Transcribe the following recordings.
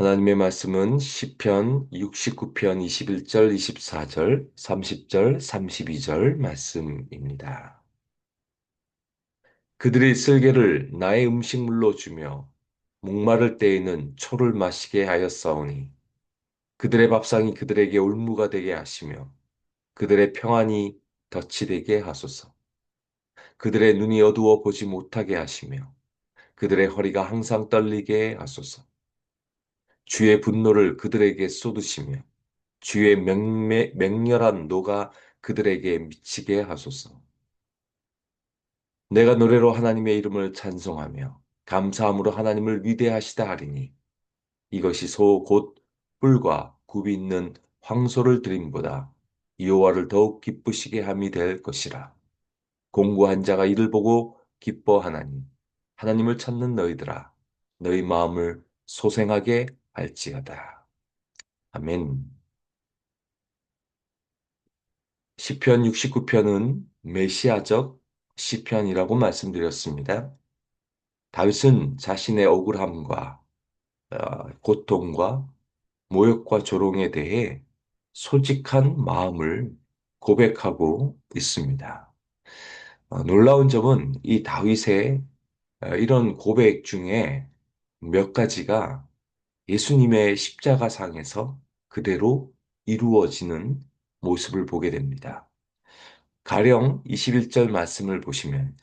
하나님의 말씀은 시편 69편 21절, 24절, 30절, 32절 말씀입니다. 그들의 쓸개를 나의 음식물로 주며 목마를 때에는 초를 마시게 하였사오니 그들의 밥상이 그들에게 올무가 되게 하시며 그들의 평안이 덫이 되게 하소서. 그들의 눈이 어두워 보지 못하게 하시며 그들의 허리가 항상 떨리게 하소서. 주의 분노를 그들에게 쏟으시며 주의 맹매, 맹렬한 노가 그들에게 미치게 하소서. 내가 노래로 하나님의 이름을 찬송하며 감사함으로 하나님을 위대하시다 하리니 이것이 소 곧 뿔과 굽이 있는 황소를 드림보다 여호와를 더욱 기쁘시게 함이 될 것이라. 공고한 자가 이를 보고 기뻐하나니 하나님을 찾는 너희들아 너희 마음을 소생하게 할지어다. 아멘. 시편 69편은 메시아적 시편이라고 말씀드렸습니다. 다윗은 자신의 억울함과 어, 고통과 모욕과 조롱에 대해 솔직한 마음을 고백하고 있습니다. 어, 놀라운 점은 이 다윗의 어, 이런 고백 중에 몇 가지가 예수님의 십자가상에서 그대로 이루어지는 모습을 보게 됩니다. 가령 21절 말씀을 보시면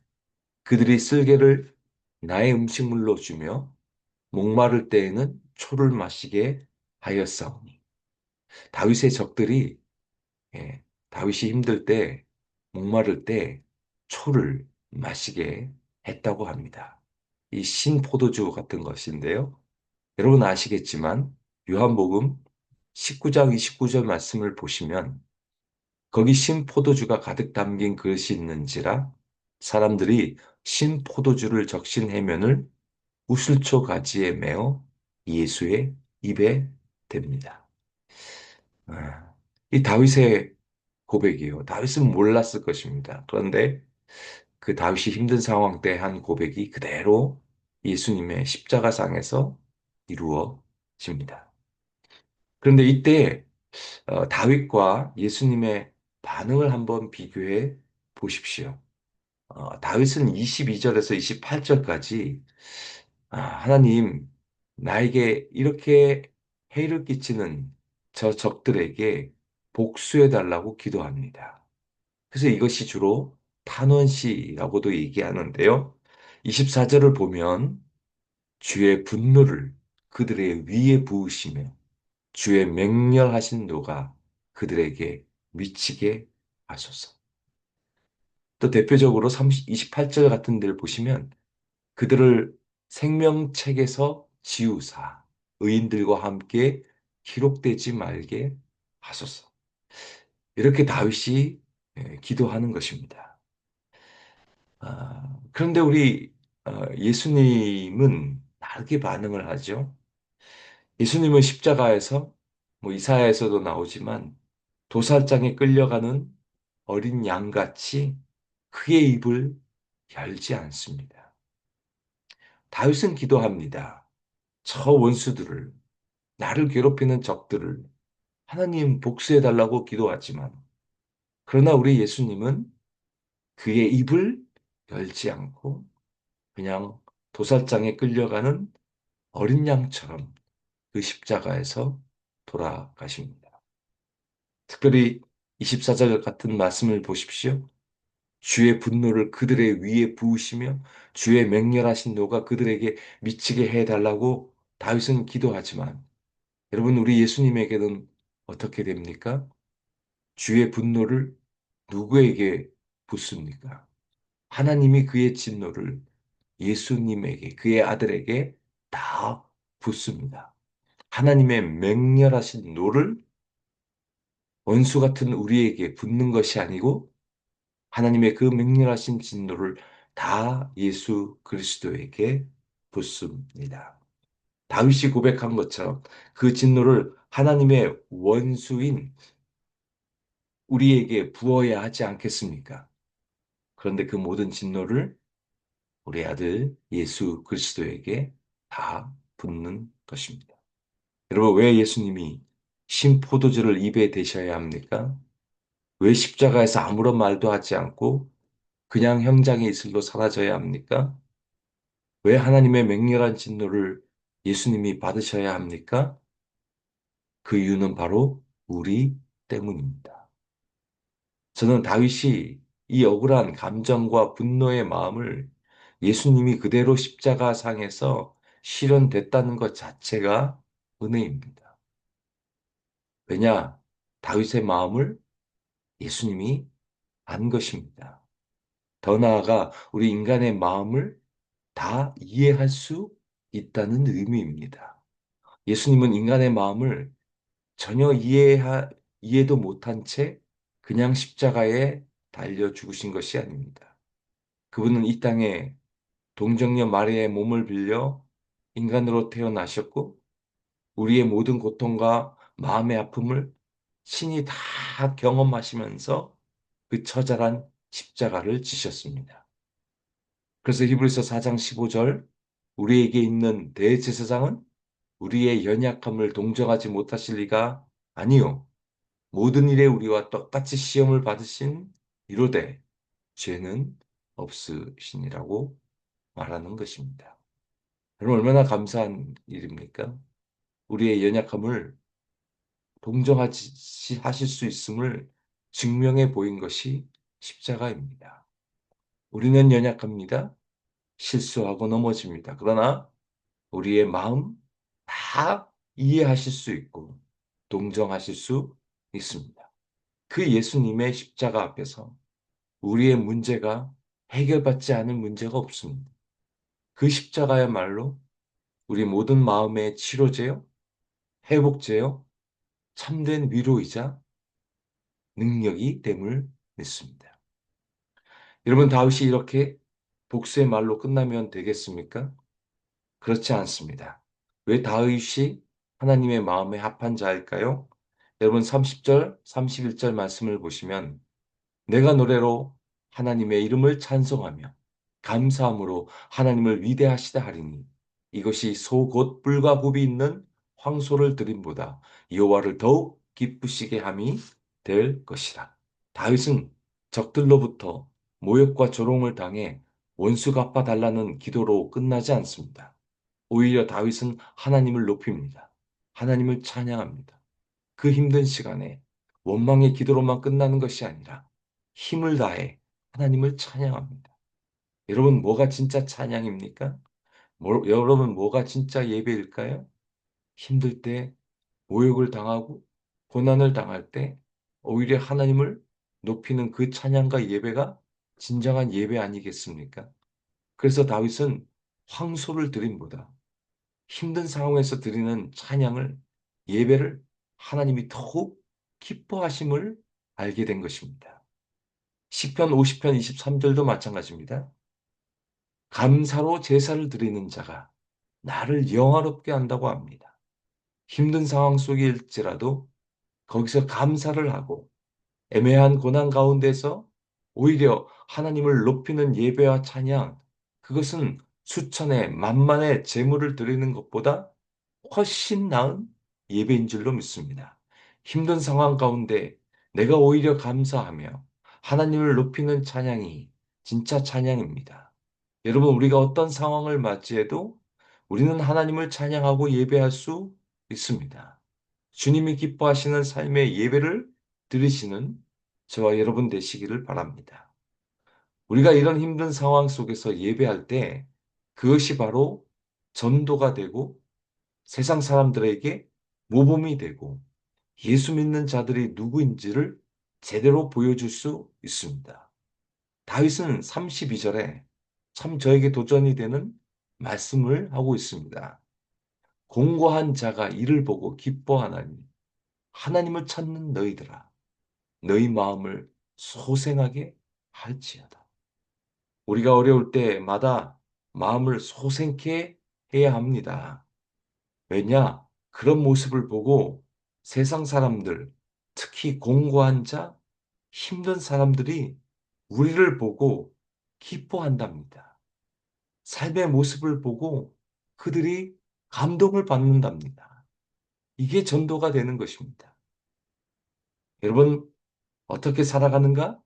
그들이 쓸개를 나의 음식물로 주며 목마를 때에는 초를 마시게 하였사오니 다윗의 적들이 예, 다윗이 힘들 때 목마를 때 초를 마시게 했다고 합니다. 이 신포도주 같은 것인데요. 여러분 아시겠지만 요한복음 19장 29절 말씀을 보시면 거기 신 포도주가 가득 담긴 그릇이 있는지라 사람들이 신 포도주를 적신 해면을 우슬초 가지에 메어 예수의 입에 댑니다. 아, 이 다윗의 고백이요. 다윗은 몰랐을 것입니다. 그런데 그 다윗이 힘든 상황 때 한 고백이 그대로 예수님의 십자가상에서 이루어집니다. 그런데 이때 어, 다윗과 예수님의 반응을 한번 비교해 보십시오. 어, 다윗은 22절에서 28절까지 아, 하나님 나에게 이렇게 해를 끼치는 저 적들에게 복수해 달라고 기도합니다. 그래서 이것이 주로 탄원시라고도 얘기하는데요. 24절을 보면 주의 분노를 그들의 위에 부으시며 주의 맹렬하신 노가 그들에게 미치게 하소서. 또 대표적으로 30, 28절 같은 데를 보시면 그들을 생명책에서 지우사 의인들과 함께 기록되지 말게 하소서. 이렇게 다윗이 예, 기도하는 것입니다. 아, 그런데 우리 어, 예수님은 다르게 반응을 하죠. 예수님은 십자가에서 뭐 이사야에서도 나오지만 도살장에 끌려가는 어린 양같이 그의 입을 열지 않습니다. 다윗은 기도합니다. 저 원수들을 나를 괴롭히는 적들을 하나님 복수해 달라고 기도하지만 그러나 우리 예수님은 그의 입을 열지 않고 그냥 도살장에 끌려가는 어린 양처럼 그 십자가에서 돌아가십니다. 특별히 24절 같은 말씀을 보십시오. 주의 분노를 그들의 위에 부으시며 주의 맹렬하신 노가 그들에게 미치게 해달라고 다윗은 기도하지만 여러분 우리 예수님에게는 어떻게 됩니까? 주의 분노를 누구에게 붓습니까? 하나님이 그의 진노를 예수님에게 그의 아들에게 다 붓습니다. 하나님의 맹렬하신 노를 원수 같은 우리에게 붓는 것이 아니고 하나님의 그 맹렬하신 진노를 다 예수 그리스도에게 붓습니다. 다윗이 고백한 것처럼 그 진노를 하나님의 원수인 우리에게 부어야 하지 않겠습니까? 그런데 그 모든 진노를 우리 아들 예수 그리스도에게 다 붓는 것입니다. 여러분, 왜 예수님이 신 포도주를 입에 대셔야 합니까? 왜 십자가에서 아무런 말도 하지 않고 그냥 형장의 이슬로 사라져야 합니까? 왜 하나님의 맹렬한 진노를 예수님이 받으셔야 합니까? 그 이유는 바로 우리 때문입니다. 저는 다윗이 이 억울한 감정과 분노의 마음을 예수님이 그대로 십자가 상에서 실현됐다는 것 자체가 은혜입니다. 왜냐? 다윗의 마음을 예수님이 안 것입니다. 더 나아가 우리 인간의 마음을 다 이해할 수 있다는 의미입니다. 예수님은 인간의 마음을 전혀 이해하, 이해도 못한 채 그냥 십자가에 달려 죽으신 것이 아닙니다. 그분은 이 땅에 동정녀 마리아의 몸을 빌려 인간으로 태어나셨고 우리의 모든 고통과 마음의 아픔을 신이 다 경험하시면서 그 처절한 십자가를 지셨습니다. 그래서 히브리서 4장 15절 우리에게 있는 대제사장은 우리의 연약함을 동정하지 못하실 리가 아니요 모든 일에 우리와 똑같이 시험을 받으신 이로되 죄는 없으시니라고 말하는 것입니다. 여러분 얼마나 감사한 일입니까? 우리의 연약함을 동정하시 하실 수 있음을 증명해 보인 것이 십자가입니다. 우리는 연약합니다. 실수하고 넘어집니다. 그러나 우리의 마음 다 이해하실 수 있고 동정하실 수 있습니다. 그 예수님의 십자가 앞에서 우리의 문제가 해결받지 않은 문제가 없습니다. 그 십자가야말로 우리 모든 마음의 치료제요, 회복제요, 참된 위로이자 능력이 됨을 믿습니다. 여러분 다윗이 이렇게 복수의 말로 끝나면 되겠습니까? 그렇지 않습니다. 왜 다윗이 하나님의 마음에 합한 자일까요? 여러분 30절, 31절 말씀을 보시면 내가 노래로 하나님의 이름을 찬송하며 감사함으로 하나님을 위대하시다 하리니 이것이 소곧 뿔과 굽이 있는 황소를 드림보다 여호와를 더욱 기쁘시게 함이 될 것이라. 다윗은 적들로부터 모욕과 조롱을 당해 원수 갚아 달라는 기도로 끝나지 않습니다. 오히려 다윗은 하나님을 높입니다. 하나님을 찬양합니다. 그 힘든 시간에 원망의 기도로만 끝나는 것이 아니라 힘을 다해 하나님을 찬양합니다. 여러분, 뭐가 진짜 찬양입니까? 뭐, 여러분, 뭐가 진짜 예배일까요? 힘들 때, 모욕을 당하고, 고난을 당할 때, 오히려 하나님을 높이는 그 찬양과 예배가 진정한 예배 아니겠습니까? 그래서 다윗은 황소를 드림보다 힘든 상황에서 드리는 찬양을, 예배를 하나님이 더욱 기뻐하심을 알게 된 것입니다. 10편 50편 23절도 마찬가지입니다. 감사로 제사를 드리는 자가 나를 영화롭게 한다고 합니다. 힘든 상황 속일지라도 거기서 감사를 하고 애매한 고난 가운데서 오히려 하나님을 높이는 예배와 찬양, 그것은 수천의 만만의 재물을 드리는 것보다 훨씬 나은 예배인 줄로 믿습니다. 힘든 상황 가운데 내가 오히려 감사하며 하나님을 높이는 찬양이 진짜 찬양입니다. 여러분, 우리가 어떤 상황을 맞이해도 우리는 하나님을 찬양하고 예배할 수 있습니다. 주님이 기뻐하시는 삶의 예배를 드리시는 저와 여러분 되시기를 바랍니다. 우리가 이런 힘든 상황 속에서 예배할 때 그것이 바로 전도가 되고 세상 사람들에게 모범이 되고 예수 믿는 자들이 누구인지를 제대로 보여줄 수 있습니다. 다윗은 32절에 참 저에게 도전이 되는 말씀을 하고 있습니다. 공고한 자가 이를 보고 기뻐하나니 하나님을 찾는 너희들아 너희 마음을 소생하게 할지어다. 우리가 어려울 때마다 마음을 소생케 해야 합니다. 왜냐? 그런 모습을 보고 세상 사람들, 특히 공고한 자, 힘든 사람들이 우리를 보고 기뻐한답니다. 삶의 모습을 보고 그들이 감동을 받는답니다. 이게 전도가 되는 것입니다. 여러분, 어떻게 살아가는가?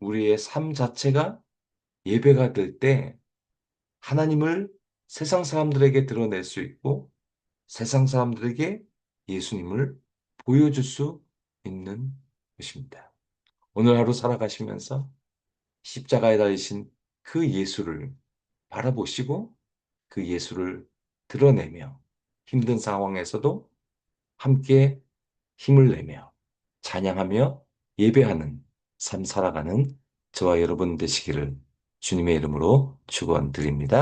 우리의 삶 자체가 예배가 될 때 하나님을 세상 사람들에게 드러낼 수 있고 세상 사람들에게 예수님을 보여줄 수 있는 것입니다. 오늘 하루 살아가시면서 십자가에 달리신 그 예수를 바라보시고 그 예수를 드러내며 힘든 상황에서도 함께 힘을 내며 찬양하며 예배하는 삶 살아가는 저와 여러분 되시기를 주님의 이름으로 축원드립니다.